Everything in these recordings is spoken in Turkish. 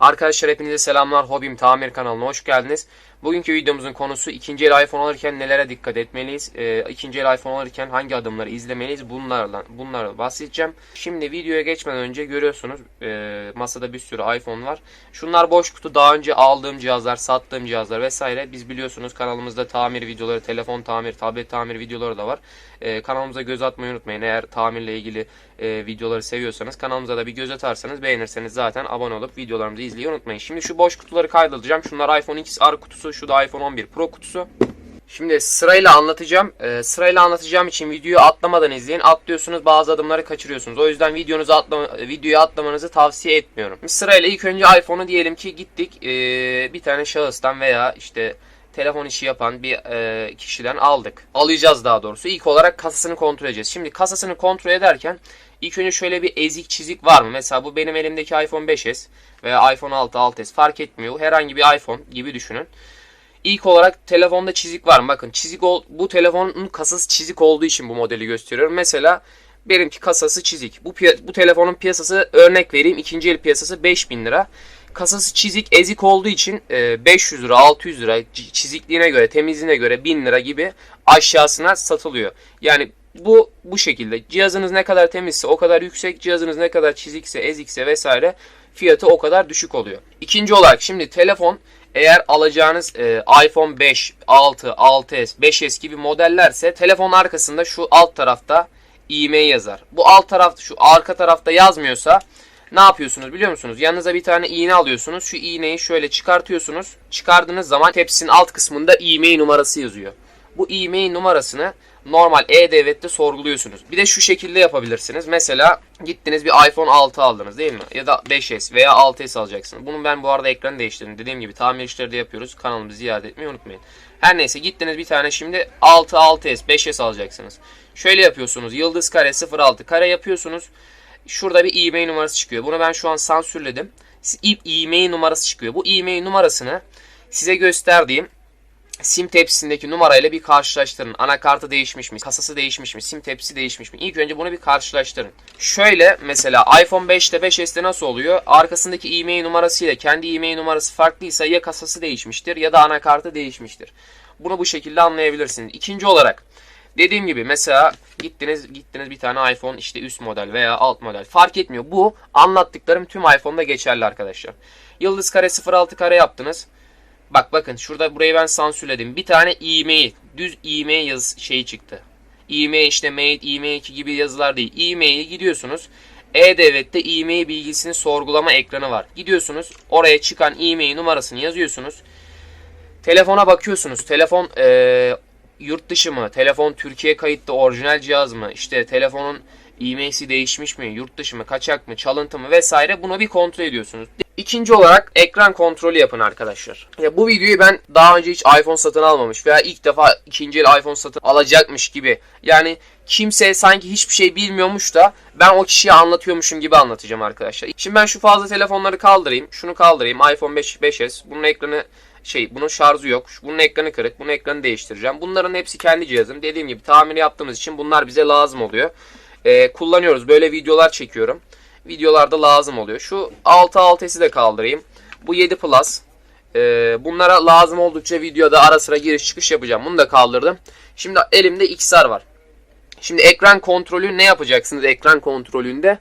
Arkadaşlar hepinize selamlar. Hobim Tamir kanalına hoş geldiniz. Bugünkü videomuzun konusu ikinci el iPhone alırken nelere dikkat etmeliyiz? Ee, ikinci el iPhone alırken hangi adımları izlemeliyiz? Bunlarla bunlarla bahsedeceğim. Şimdi videoya geçmeden önce görüyorsunuz e, masada bir sürü iPhone var. Şunlar boş kutu. Daha önce aldığım cihazlar, sattığım cihazlar vesaire. Biz biliyorsunuz kanalımızda tamir videoları, telefon tamir, tablet tamir videoları da var. Ee, kanalımıza göz atmayı unutmayın. Eğer tamirle ilgili e, videoları seviyorsanız kanalımıza da bir göz atarsanız beğenirseniz zaten abone olup videolarımızı izleyi unutmayın. Şimdi şu boş kutuları kaydedeceğim. Şunlar iPhone XR kutusu, şu da iPhone 11 Pro kutusu. Şimdi sırayla anlatacağım. Ee, sırayla anlatacağım için videoyu atlamadan izleyin. Atlıyorsunuz bazı adımları kaçırıyorsunuz. O yüzden videonuzu atlama, videoyu atlamanızı tavsiye etmiyorum. Şimdi sırayla ilk önce iPhone'u diyelim ki gittik ee, bir tane şahıstan veya işte telefon işi yapan bir e, kişiden aldık. Alacağız daha doğrusu. İlk olarak kasasını kontrol edeceğiz. Şimdi kasasını kontrol ederken ilk önce şöyle bir ezik çizik var mı? Mesela bu benim elimdeki iPhone 5s veya iPhone 6 6s fark etmiyor. Herhangi bir iPhone gibi düşünün. İlk olarak telefonda çizik var mı? Bakın çizik ol, bu telefonun kasası çizik olduğu için bu modeli gösteriyorum. Mesela benimki kasası çizik. Bu bu telefonun piyasası örnek vereyim. ikinci el piyasası 5000 lira. Kasası çizik ezik olduğu için e, 500 lira 600 lira çizikliğine göre temizliğine göre 1000 lira gibi aşağısına satılıyor. Yani bu bu şekilde cihazınız ne kadar temizse o kadar yüksek cihazınız ne kadar çizikse ezikse vesaire fiyatı o kadar düşük oluyor. İkinci olarak şimdi telefon eğer alacağınız e, iPhone 5, 6, 6s, 5s gibi modellerse telefon arkasında şu alt tarafta IM yazar. Bu alt tarafta şu arka tarafta yazmıyorsa ne yapıyorsunuz biliyor musunuz? Yanınıza bir tane iğne alıyorsunuz. Şu iğneyi şöyle çıkartıyorsunuz. Çıkardığınız zaman tepsinin alt kısmında IMEI numarası yazıyor. Bu IMEI numarasını normal E-Devlet'te sorguluyorsunuz. Bir de şu şekilde yapabilirsiniz. Mesela gittiniz bir iPhone 6 aldınız değil mi? Ya da 5S veya 6S alacaksınız. Bunun ben bu arada ekranı değiştirdim. Dediğim gibi tamir işleri de yapıyoruz. Kanalımızı ziyaret etmeyi unutmayın. Her neyse gittiniz bir tane şimdi 6 6S 5S alacaksınız. Şöyle yapıyorsunuz. Yıldız kare 06 kare yapıyorsunuz. Şurada bir e-mail numarası çıkıyor. Bunu ben şu an sansürledim. E-mail numarası çıkıyor. Bu e-mail numarasını size gösterdiğim sim tepsisindeki numarayla bir karşılaştırın. Anakartı değişmiş mi? Kasası değişmiş mi? Sim tepsisi değişmiş mi? İlk önce bunu bir karşılaştırın. Şöyle mesela iPhone 5'te 5S'te nasıl oluyor? Arkasındaki e-mail numarasıyla kendi e-mail numarası farklıysa ya kasası değişmiştir ya da anakartı değişmiştir. Bunu bu şekilde anlayabilirsiniz. İkinci olarak Dediğim gibi mesela gittiniz gittiniz bir tane iPhone işte üst model veya alt model fark etmiyor. Bu anlattıklarım tüm iPhone'da geçerli arkadaşlar. Yıldız kare 06 kare yaptınız. Bak bakın şurada burayı ben sansürledim. Bir tane e-mail düz e-mail yazı şeyi çıktı. E-mail işte mail e-mail 2 gibi yazılar değil. E-mail'e gidiyorsunuz. E-Devlet'te e-mail bilgisini sorgulama ekranı var. Gidiyorsunuz oraya çıkan e-mail numarasını yazıyorsunuz. Telefona bakıyorsunuz. Telefon eee yurt dışı mı? Telefon Türkiye kayıtlı orijinal cihaz mı? İşte telefonun e-mail'si değişmiş mi? Yurt dışı mı? Kaçak mı? Çalıntı mı? Vesaire bunu bir kontrol ediyorsunuz. İkinci olarak ekran kontrolü yapın arkadaşlar. Ya bu videoyu ben daha önce hiç iPhone satın almamış veya ilk defa ikinci el iPhone satın alacakmış gibi. Yani kimse sanki hiçbir şey bilmiyormuş da ben o kişiye anlatıyormuşum gibi anlatacağım arkadaşlar. Şimdi ben şu fazla telefonları kaldırayım. Şunu kaldırayım. iPhone 5 5s. Bunun ekranı şey bunun şarjı yok. Bunun ekranı kırık. Bunun ekranı değiştireceğim. Bunların hepsi kendi cihazım. Dediğim gibi tamir yaptığımız için bunlar bize lazım oluyor. Ee, kullanıyoruz. Böyle videolar çekiyorum. Videolarda lazım oluyor. Şu 6 6'sı de kaldırayım. Bu 7 Plus. Ee, bunlara lazım oldukça videoda ara sıra giriş çıkış yapacağım. Bunu da kaldırdım. Şimdi elimde XR var. Şimdi ekran kontrolü ne yapacaksınız ekran kontrolünde?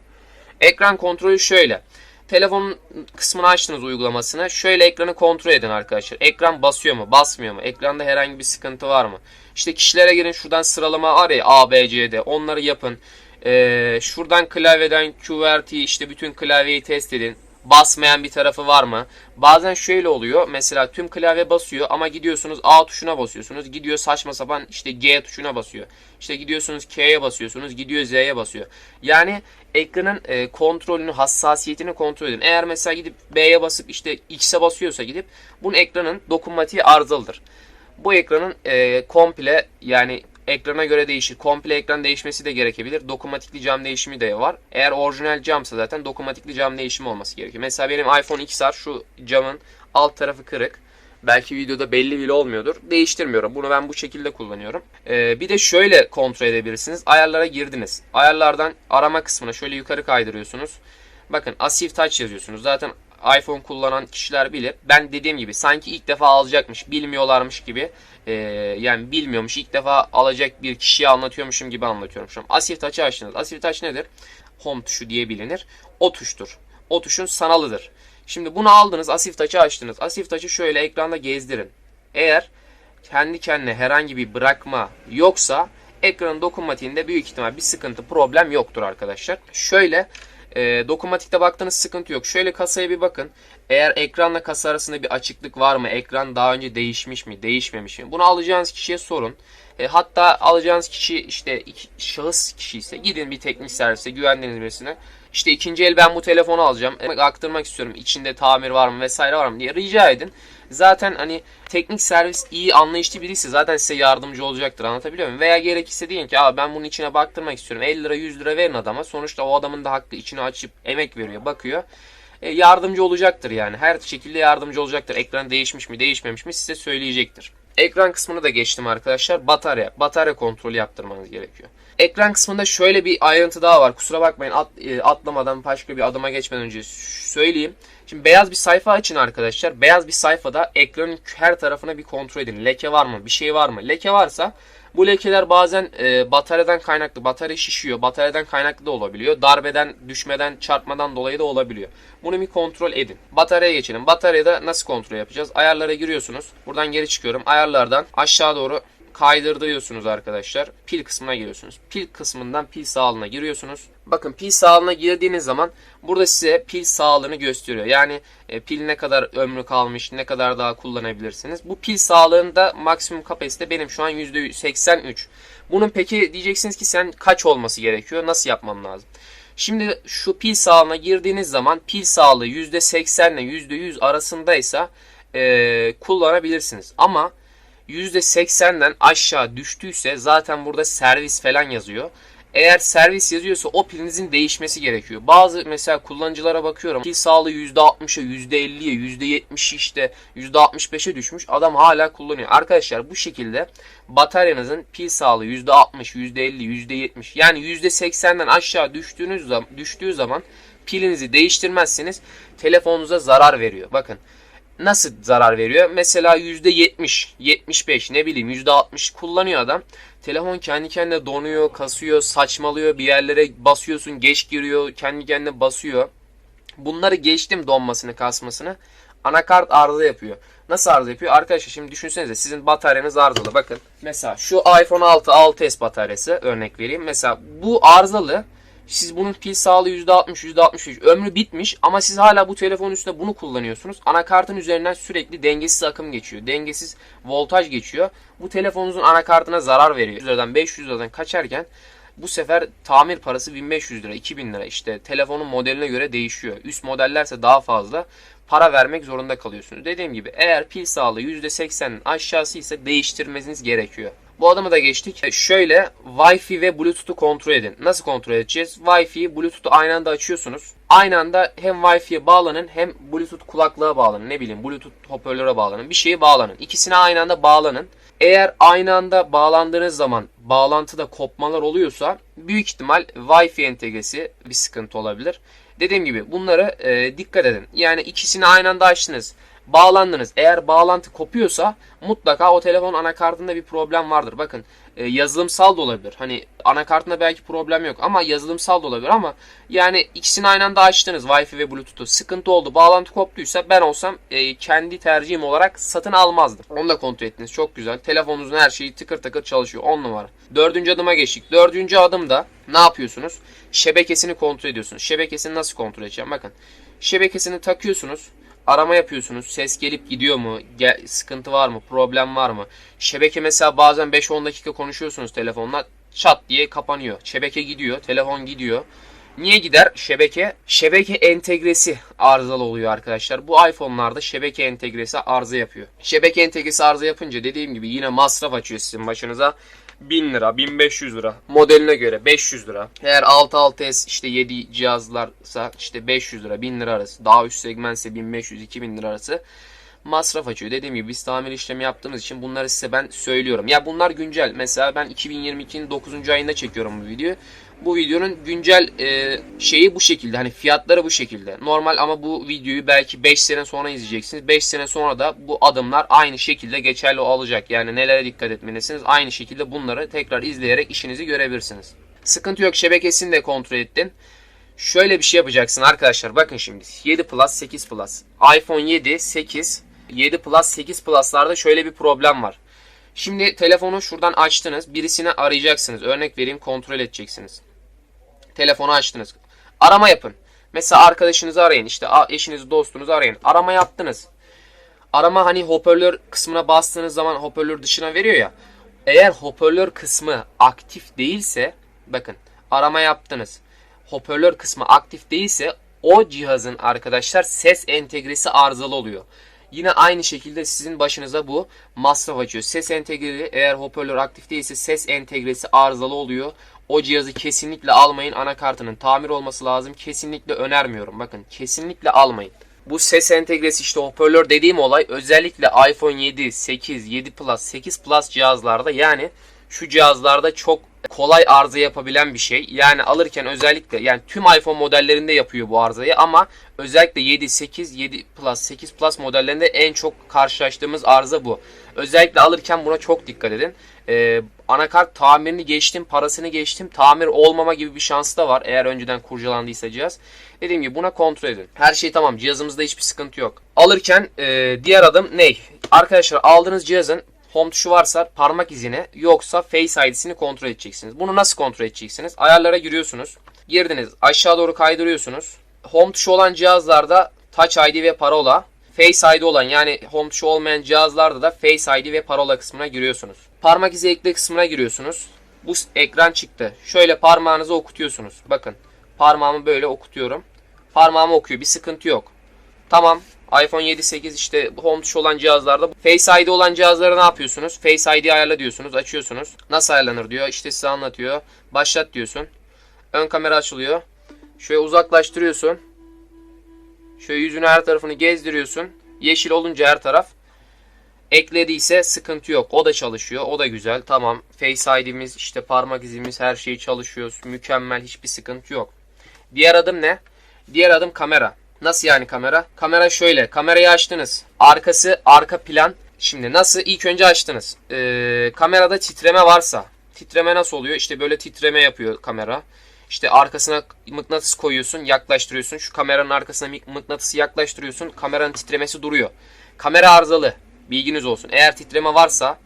Ekran kontrolü şöyle. Telefonun kısmını açtınız uygulamasını. Şöyle ekranı kontrol edin arkadaşlar. Ekran basıyor mu, basmıyor mu? Ekranda herhangi bir sıkıntı var mı? İşte kişilere girin şuradan sıralama ya A, B, C, D. Onları yapın. Ee, şuradan klavyeden QWERTY işte bütün klavyeyi test edin. Basmayan bir tarafı var mı? Bazen şöyle oluyor. Mesela tüm klavye basıyor ama gidiyorsunuz A tuşuna basıyorsunuz. Gidiyor saçma sapan işte G tuşuna basıyor. İşte gidiyorsunuz K'ye basıyorsunuz. Gidiyor Z'ye basıyor. Yani ekranın e, kontrolünü, hassasiyetini kontrol edin. Eğer mesela gidip B'ye basıp işte X'e basıyorsa gidip bunun ekranın dokunmatiği arızalıdır. Bu ekranın e, komple yani ekrana göre değişir. Komple ekran değişmesi de gerekebilir. Dokunmatikli cam değişimi de var. Eğer orijinal camsa zaten dokunmatikli cam değişimi olması gerekiyor. Mesela benim iPhone XR şu camın alt tarafı kırık. Belki videoda belli bile olmuyordur. Değiştirmiyorum. Bunu ben bu şekilde kullanıyorum. Ee, bir de şöyle kontrol edebilirsiniz. Ayarlara girdiniz. Ayarlardan arama kısmına şöyle yukarı kaydırıyorsunuz. Bakın Asif Touch yazıyorsunuz. Zaten iPhone kullanan kişiler bilir. Ben dediğim gibi sanki ilk defa alacakmış, bilmiyorlarmış gibi e, yani bilmiyormuş ilk defa alacak bir kişiye anlatıyormuşum gibi anlatıyorum şu an. Asif Touch'ı açtınız. Asif Touch nedir? Home tuşu diye bilinir. O tuştur. O tuşun sanalıdır. Şimdi bunu aldınız, Asif Touch'ı açtınız. Asif Touch'ı şöyle ekranda gezdirin. Eğer kendi kendine herhangi bir bırakma yoksa ekranın dokunmatiğinde büyük ihtimal bir sıkıntı, problem yoktur arkadaşlar. Şöyle e, dokunmatikte baktığınız sıkıntı yok. Şöyle kasaya bir bakın. Eğer ekranla kasa arasında bir açıklık var mı? Ekran daha önce değişmiş mi? Değişmemiş mi? Bunu alacağınız kişiye sorun. E, hatta alacağınız kişi işte iki, şahıs kişi ise gidin bir teknik servise güvendiğiniz birisine. İşte ikinci el ben bu telefonu alacağım. E, aktırmak istiyorum. İçinde tamir var mı vesaire var mı diye rica edin. Zaten hani teknik servis iyi anlayışlı birisi zaten size yardımcı olacaktır anlatabiliyor muyum? Veya gerekirse deyin ki abi ben bunun içine baktırmak istiyorum. 50 lira 100 lira verin adama. Sonuçta o adamın da hakkı içini açıp emek veriyor bakıyor. E, yardımcı olacaktır yani. Her şekilde yardımcı olacaktır. Ekran değişmiş mi değişmemiş mi size söyleyecektir. Ekran kısmını da geçtim arkadaşlar. Batarya. Batarya kontrolü yaptırmanız gerekiyor. Ekran kısmında şöyle bir ayrıntı daha var. Kusura bakmayın at, e, atlamadan başka bir adıma geçmeden önce söyleyeyim. Şimdi beyaz bir sayfa açın arkadaşlar. Beyaz bir sayfada ekranın her tarafına bir kontrol edin. Leke var mı? Bir şey var mı? Leke varsa bu lekeler bazen e, bataryadan kaynaklı, batarya şişiyor, bataryadan kaynaklı da olabiliyor. Darbeden, düşmeden, çarpmadan dolayı da olabiliyor. Bunu bir kontrol edin. Bataryaya geçelim. Bataryada nasıl kontrol yapacağız? Ayarlara giriyorsunuz. Buradan geri çıkıyorum. Ayarlardan aşağı doğru kaydırıyorsunuz arkadaşlar. Pil kısmına giriyorsunuz. Pil kısmından pil sağlığına giriyorsunuz. Bakın pil sağlığına girdiğiniz zaman burada size pil sağlığını gösteriyor. Yani e, pil ne kadar ömrü kalmış, ne kadar daha kullanabilirsiniz. Bu pil sağlığında maksimum kapasite benim şu an %83. Bunun peki diyeceksiniz ki sen kaç olması gerekiyor? Nasıl yapmam lazım? Şimdi şu pil sağlığına girdiğiniz zaman pil sağlığı %80 ile %100 arasındaysa e, kullanabilirsiniz. Ama %80'den aşağı düştüyse zaten burada servis falan yazıyor. Eğer servis yazıyorsa o pilinizin değişmesi gerekiyor. Bazı mesela kullanıcılara bakıyorum. Pil sağlığı %60'a, %50'ye, %70 işte %65'e düşmüş. Adam hala kullanıyor. Arkadaşlar bu şekilde bataryanızın pil sağlığı %60, %50, %70 yani %80'den aşağı düştüğünüz zaman, düştüğü zaman pilinizi değiştirmezseniz telefonunuza zarar veriyor. Bakın nasıl zarar veriyor? Mesela %70, 75 ne bileyim %60 kullanıyor adam. Telefon kendi kendine donuyor, kasıyor, saçmalıyor. Bir yerlere basıyorsun, geç giriyor, kendi kendine basıyor. Bunları geçtim donmasını, kasmasını. Anakart arıza yapıyor. Nasıl arıza yapıyor? Arkadaşlar şimdi düşünsenize sizin bataryanız arızalı. Bakın mesela şu iPhone 6 6s bataryası örnek vereyim. Mesela bu arızalı siz bunun pil sağlığı %60, %63 ömrü bitmiş ama siz hala bu telefon üstünde bunu kullanıyorsunuz. Anakartın üzerinden sürekli dengesiz akım geçiyor. Dengesiz voltaj geçiyor. Bu telefonunuzun anakartına zarar veriyor. 100 liradan 500 liradan kaçarken bu sefer tamir parası 1500 lira, 2000 lira. İşte telefonun modeline göre değişiyor. Üst modellerse daha fazla para vermek zorunda kalıyorsunuz. Dediğim gibi eğer pil sağlığı %80'in aşağısı ise değiştirmeniz gerekiyor. Bu adımı da geçtik. E, şöyle Wi-Fi ve Bluetooth'u kontrol edin. Nasıl kontrol edeceğiz? Wi-Fi, Bluetooth'u aynı anda açıyorsunuz. Aynı anda hem Wi-Fi'ye bağlanın hem Bluetooth kulaklığa bağlanın. Ne bileyim Bluetooth hoparlöre bağlanın. Bir şeye bağlanın. İkisine aynı anda bağlanın. Eğer aynı anda bağlandığınız zaman bağlantıda kopmalar oluyorsa büyük ihtimal Wi-Fi entegresi bir sıkıntı olabilir. Dediğim gibi bunları e, dikkat edin. Yani ikisini aynı anda açtınız bağlandınız. Eğer bağlantı kopuyorsa mutlaka o telefon anakartında bir problem vardır. Bakın e, yazılımsal da olabilir. Hani anakartında belki problem yok ama yazılımsal da olabilir ama yani ikisini aynı anda açtınız Wi-Fi ve Bluetooth'u. Sıkıntı oldu. Bağlantı koptuysa ben olsam e, kendi tercihim olarak satın almazdım. Onu da kontrol ettiniz. Çok güzel. Telefonunuzun her şeyi tıkır tıkır çalışıyor. 10 numara. Dördüncü adıma geçtik. Dördüncü adımda ne yapıyorsunuz? Şebekesini kontrol ediyorsunuz. Şebekesini nasıl kontrol edeceğim? Bakın. Şebekesini takıyorsunuz arama yapıyorsunuz. Ses gelip gidiyor mu? Gel, sıkıntı var mı? Problem var mı? Şebeke mesela bazen 5-10 dakika konuşuyorsunuz telefonla. Çat diye kapanıyor. Şebeke gidiyor. Telefon gidiyor. Niye gider? Şebeke. Şebeke entegresi arızalı oluyor arkadaşlar. Bu iPhone'larda şebeke entegresi arıza yapıyor. Şebeke entegresi arıza yapınca dediğim gibi yine masraf açıyor sizin başınıza. 1000 lira, 1500 lira. Modeline göre 500 lira. Eğer 6 6S işte 7 cihazlarsa işte 500 lira, 1000 lira arası. Daha üst segmentse 1500 2000 lira arası. masraf açıyor. Dediğim gibi biz tamir işlemi yaptığımız için bunları size ben söylüyorum. Ya bunlar güncel. Mesela ben 2022'nin 9. ayında çekiyorum bu videoyu. Bu videonun güncel e, şeyi bu şekilde. Hani fiyatları bu şekilde. Normal ama bu videoyu belki 5 sene sonra izleyeceksiniz. 5 sene sonra da bu adımlar aynı şekilde geçerli olacak. Yani nelere dikkat etmelisiniz. Aynı şekilde bunları tekrar izleyerek işinizi görebilirsiniz. Sıkıntı yok. Şebekesini de kontrol ettin. Şöyle bir şey yapacaksın arkadaşlar. Bakın şimdi 7 Plus 8 Plus. iPhone 7 8 7 Plus 8 Plus'larda şöyle bir problem var. Şimdi telefonu şuradan açtınız. Birisini arayacaksınız. Örnek vereyim kontrol edeceksiniz. Telefonu açtınız. Arama yapın. Mesela arkadaşınızı arayın. işte eşinizi dostunuzu arayın. Arama yaptınız. Arama hani hoparlör kısmına bastığınız zaman hoparlör dışına veriyor ya. Eğer hoparlör kısmı aktif değilse bakın arama yaptınız. Hoparlör kısmı aktif değilse o cihazın arkadaşlar ses entegresi arızalı oluyor. Yine aynı şekilde sizin başınıza bu masraf açıyor. Ses entegresi eğer hoparlör aktif değilse ses entegresi arızalı oluyor. O cihazı kesinlikle almayın. Anakartının tamir olması lazım. Kesinlikle önermiyorum. Bakın kesinlikle almayın. Bu ses entegresi işte hoparlör dediğim olay özellikle iPhone 7, 8, 7 Plus, 8 Plus cihazlarda yani şu cihazlarda çok kolay arıza yapabilen bir şey. Yani alırken özellikle yani tüm iPhone modellerinde yapıyor bu arızayı ama özellikle 7, 8, 7 Plus, 8 Plus modellerinde en çok karşılaştığımız arıza bu. Özellikle alırken buna çok dikkat edin. Ee, anakart tamirini geçtim, parasını geçtim. Tamir olmama gibi bir şansı da var eğer önceden kurcalandıysa cihaz. Dediğim gibi buna kontrol edin. Her şey tamam. Cihazımızda hiçbir sıkıntı yok. Alırken e, diğer adım ne? Arkadaşlar aldığınız cihazın home tuşu varsa parmak izini yoksa face ID'sini kontrol edeceksiniz. Bunu nasıl kontrol edeceksiniz? Ayarlara giriyorsunuz. Girdiniz. Aşağı doğru kaydırıyorsunuz. Home tuşu olan cihazlarda Touch ID ve parola. Face ID olan yani home tuşu olmayan cihazlarda da Face ID ve parola kısmına giriyorsunuz. Parmak izi ekle kısmına giriyorsunuz. Bu ekran çıktı. Şöyle parmağınızı okutuyorsunuz. Bakın parmağımı böyle okutuyorum. Parmağımı okuyor. Bir sıkıntı yok. Tamam. iPhone 7, 8 işte home tuşu olan cihazlarda Face ID olan cihazlara ne yapıyorsunuz? Face ID ayarla diyorsunuz. Açıyorsunuz. Nasıl ayarlanır diyor. İşte size anlatıyor. Başlat diyorsun. Ön kamera açılıyor. Şöyle uzaklaştırıyorsun. Şöyle yüzünü her tarafını gezdiriyorsun. Yeşil olunca her taraf. Eklediyse sıkıntı yok. O da çalışıyor. O da güzel. Tamam. Face ID'miz, işte parmak izimiz her şey çalışıyor. Mükemmel. Hiçbir sıkıntı yok. Diğer adım ne? Diğer adım kamera. Nasıl yani kamera? Kamera şöyle. Kamerayı açtınız. Arkası arka plan. Şimdi nasıl? İlk önce açtınız. Ee, kamerada titreme varsa. Titreme nasıl oluyor? İşte böyle titreme yapıyor kamera. İşte arkasına mıknatıs koyuyorsun, yaklaştırıyorsun. Şu kameranın arkasına mıknatısı yaklaştırıyorsun. Kameranın titremesi duruyor. Kamera arızalı. Bilginiz olsun. Eğer titreme varsa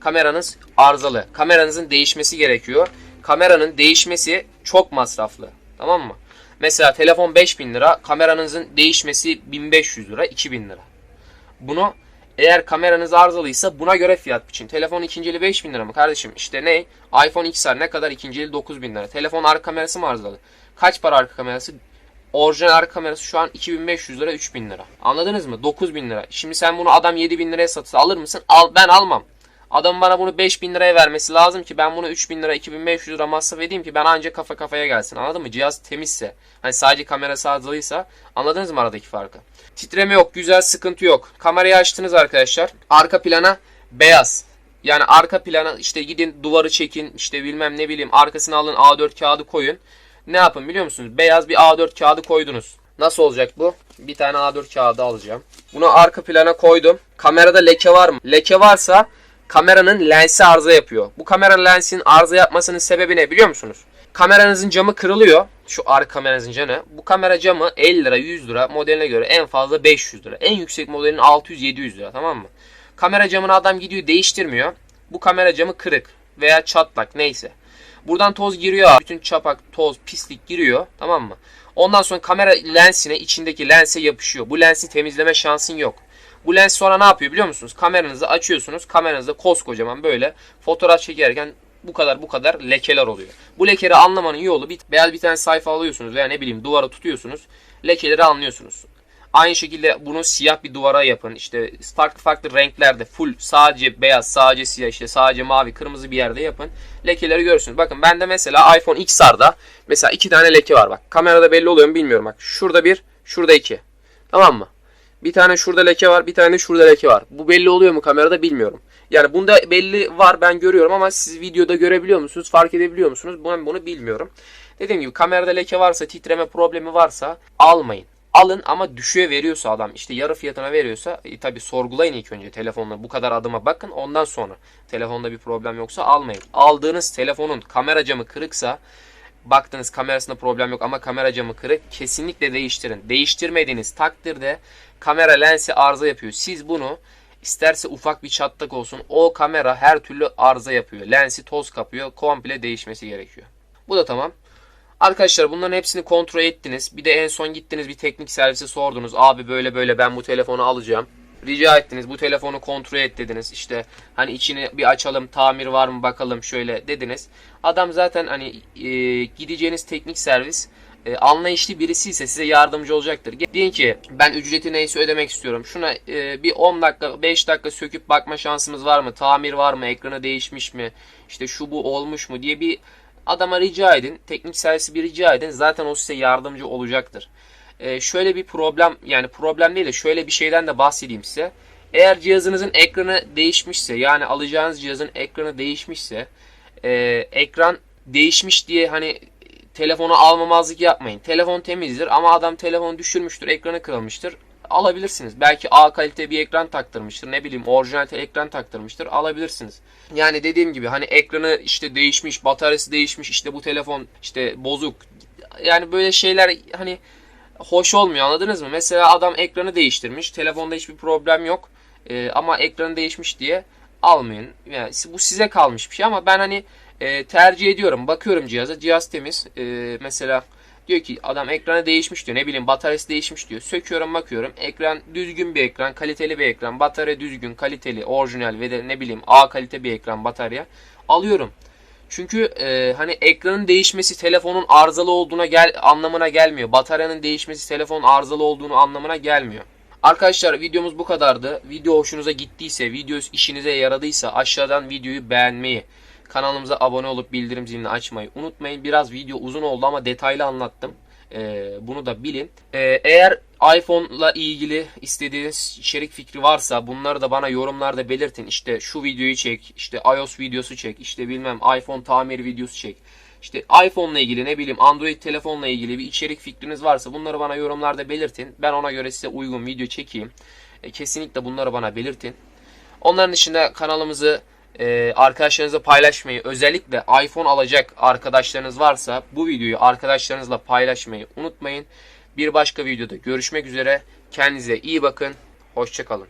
kameranız arızalı. Kameranızın değişmesi gerekiyor. Kameranın değişmesi çok masraflı. Tamam mı? Mesela telefon 5000 lira, kameranızın değişmesi 1500 lira, 2000 lira. Bunu eğer kameranız arızalıysa buna göre fiyat biçin. Telefon ikincili 5000 lira mı kardeşim? İşte ne? iPhone XR ne kadar? İkincili 9000 lira. Telefon arka kamerası mı arızalı? Kaç para arka kamerası? Orijinal arka kamerası şu an 2500 lira 3000 lira. Anladınız mı? 9000 lira. Şimdi sen bunu adam 7000 liraya satsa alır mısın? Al, ben almam. Adam bana bunu 5000 liraya vermesi lazım ki ben bunu 3000 lira 2500 lira masraf edeyim ki ben ancak kafa kafaya gelsin. Anladın mı? Cihaz temizse. Hani sadece kamerası arızalıysa anladınız mı aradaki farkı? Titreme yok, güzel sıkıntı yok. Kamerayı açtınız arkadaşlar. Arka plana beyaz. Yani arka plana işte gidin duvarı çekin işte bilmem ne bileyim arkasına alın A4 kağıdı koyun. Ne yapın biliyor musunuz? Beyaz bir A4 kağıdı koydunuz. Nasıl olacak bu? Bir tane A4 kağıdı alacağım. Bunu arka plana koydum. Kamerada leke var mı? Leke varsa kameranın lensi arıza yapıyor. Bu kamera lensinin arıza yapmasının sebebi ne biliyor musunuz? Kameranızın camı kırılıyor. Şu arka kameranızın camı. Bu kamera camı 50 lira 100 lira modeline göre en fazla 500 lira. En yüksek modelin 600-700 lira tamam mı? Kamera camını adam gidiyor değiştirmiyor. Bu kamera camı kırık veya çatlak neyse. Buradan toz giriyor Bütün çapak, toz, pislik giriyor tamam mı? Ondan sonra kamera lensine içindeki lense yapışıyor. Bu lensi temizleme şansın yok. Bu lens sonra ne yapıyor biliyor musunuz? Kameranızı açıyorsunuz. Kameranızda koskocaman böyle fotoğraf çekerken bu kadar bu kadar lekeler oluyor. Bu lekeleri anlamanın yolu bir beyaz bir tane sayfa alıyorsunuz veya ne bileyim duvara tutuyorsunuz. Lekeleri anlıyorsunuz. Aynı şekilde bunu siyah bir duvara yapın. İşte farklı farklı renklerde full sadece beyaz, sadece siyah, işte sadece mavi, kırmızı bir yerde yapın. Lekeleri görürsünüz. Bakın bende mesela iPhone XR'da mesela iki tane leke var bak. Kamerada belli oluyor mu bilmiyorum bak. Şurada bir, şurada iki. Tamam mı? Bir tane şurada leke var, bir tane şurada leke var. Bu belli oluyor mu kamerada bilmiyorum. Yani bunda belli var ben görüyorum ama siz videoda görebiliyor musunuz, fark edebiliyor musunuz? Ben bunu bilmiyorum. Dediğim gibi kamerada leke varsa, titreme problemi varsa almayın. Alın ama düşüğe veriyorsa adam işte yarı fiyatına veriyorsa e, tabi sorgulayın ilk önce telefonla bu kadar adıma bakın ondan sonra telefonda bir problem yoksa almayın. Aldığınız telefonun kamera camı kırıksa baktınız kamerasında problem yok ama kamera camı kırık kesinlikle değiştirin. Değiştirmediğiniz takdirde kamera lensi arıza yapıyor. Siz bunu isterse ufak bir çatlak olsun o kamera her türlü arıza yapıyor. Lensi toz kapıyor komple değişmesi gerekiyor. Bu da tamam. Arkadaşlar bunların hepsini kontrol ettiniz. Bir de en son gittiniz bir teknik servise sordunuz. Abi böyle böyle ben bu telefonu alacağım. Rica ettiniz bu telefonu kontrol et dediniz. İşte hani içini bir açalım tamir var mı bakalım şöyle dediniz. Adam zaten hani e, gideceğiniz teknik servis e, anlayışlı birisi ise size yardımcı olacaktır. Deyin ki ben ücreti neyse ödemek istiyorum. Şuna e, bir 10 dakika 5 dakika söküp bakma şansımız var mı? Tamir var mı? Ekranı değişmiş mi? İşte şu bu olmuş mu diye bir adama rica edin. Teknik servisi bir rica edin. Zaten o size yardımcı olacaktır. Ee, şöyle bir problem yani problem değil de şöyle bir şeyden de bahsedeyim size. Eğer cihazınızın ekranı değişmişse yani alacağınız cihazın ekranı değişmişse e, ekran değişmiş diye hani telefonu almamazlık yapmayın. Telefon temizdir ama adam telefonu düşürmüştür, ekranı kırılmıştır. Alabilirsiniz. Belki A kalite bir ekran taktırmıştır. Ne bileyim orijinal ekran taktırmıştır. Alabilirsiniz. Yani dediğim gibi hani ekranı işte değişmiş, bataryası değişmiş, işte bu telefon işte bozuk. Yani böyle şeyler hani hoş olmuyor anladınız mı? Mesela adam ekranı değiştirmiş. Telefonda hiçbir problem yok. Ee, ama ekranı değişmiş diye almayın. Yani bu size kalmış bir şey ama ben hani e, tercih ediyorum. Bakıyorum cihaza. Cihaz temiz. E, mesela diyor ki adam ekranı değişmiş diyor. Ne bileyim bataryası değişmiş diyor. Söküyorum bakıyorum. Ekran düzgün bir ekran. Kaliteli bir ekran. Batarya düzgün, kaliteli, orijinal ve de ne bileyim A kalite bir ekran batarya. Alıyorum. Çünkü e, hani ekranın değişmesi telefonun arızalı olduğuna gel anlamına gelmiyor. Bataryanın değişmesi telefonun arızalı olduğunu anlamına gelmiyor. Arkadaşlar videomuz bu kadardı. Video hoşunuza gittiyse, video işinize yaradıysa aşağıdan videoyu beğenmeyi, kanalımıza abone olup bildirim zilini açmayı unutmayın. Biraz video uzun oldu ama detaylı anlattım. Ee, bunu da bilin. Ee, eğer iPhone'la ilgili istediğiniz içerik fikri varsa bunları da bana yorumlarda belirtin. İşte şu videoyu çek, işte iOS videosu çek, işte bilmem iPhone tamir videosu çek. İşte iPhone'la ilgili ne bileyim Android telefonla ilgili bir içerik fikriniz varsa bunları bana yorumlarda belirtin. Ben ona göre size uygun video çekeyim. E, kesinlikle bunları bana belirtin. Onların dışında kanalımızı e, arkadaşlarınızla paylaşmayı özellikle iPhone alacak arkadaşlarınız varsa bu videoyu arkadaşlarınızla paylaşmayı unutmayın. Bir başka videoda görüşmek üzere. Kendinize iyi bakın. Hoşçakalın.